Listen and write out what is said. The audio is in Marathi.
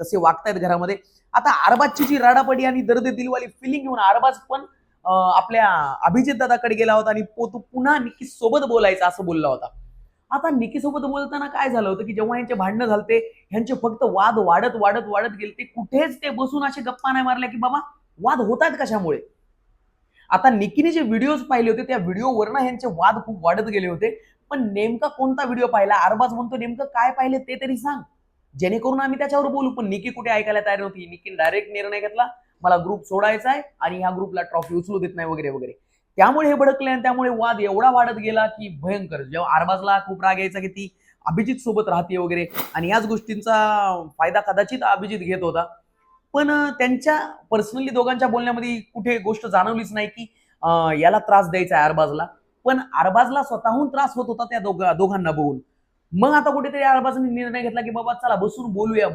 तसे वागतायत घरामध्ये. आता अरबाजची जी राडापडी आणि दर्द दिलवाली फिलिंग घेऊन अरबाज पण आपल्या अभिजित दादाकडे गेला होता आणि पो- तो पुन्हा निकी सोबत बोलायचा असं बोलला होता. आता निकी सोबत बोलताना काय झालं होतं की जेव्हा यांचे भांडणं झालते ह्यांचे फक्त वाद वाढत वाढत वाढत गेले ते कुठेच ते बसून असे गप्पा नाही मारल्या की बाबा वाद होतात कशामुळे? आता निकीने जे व्हिडिओज पाहिले होते त्या व्हिडिओवरनं ह्यांचे वाद खूप वाढत गेले होते. पण नेमका कोणता व्हिडिओ पाहिला? अरबाज म्हणतो नेमकं काय पाहिले ते तरी सांग. जेणेकरून आम्ही त्याच्यावर बोलू. पण निकी कुठे ऐकायला तयार नव्हती. निकीने डायरेक्ट निर्णय घेतला. मला ग्रुप सोडायचा आहे आणि ह्या ग्रुपला ट्रॉफी उचलू देत नाही वगैरे वगैरे. त्यामुळे हे भडकले आणि त्यामुळे वाद एवढा वाढत गेला की भयंकर. जेव्हा अरबाजला खूप राग यायचा की ती अभिजित सोबत राहते वगैरे आणि याच गोष्टींचा फायदा कदाचित अभिजित घेत होता. पण त्यांच्या पर्सनली दोघांच्या बोलण्यामध्ये कुठे गोष्ट जाणवलीच नाही की याला त्रास द्यायचा आहे अरबाजला. पण अरबाजला स्वतःहून त्रास होत होता त्या दोघा दोघांना बघून. मग आता कुठेतरी अरबाजने निर्णय घेतला की बाबा चला बसून बोलूया.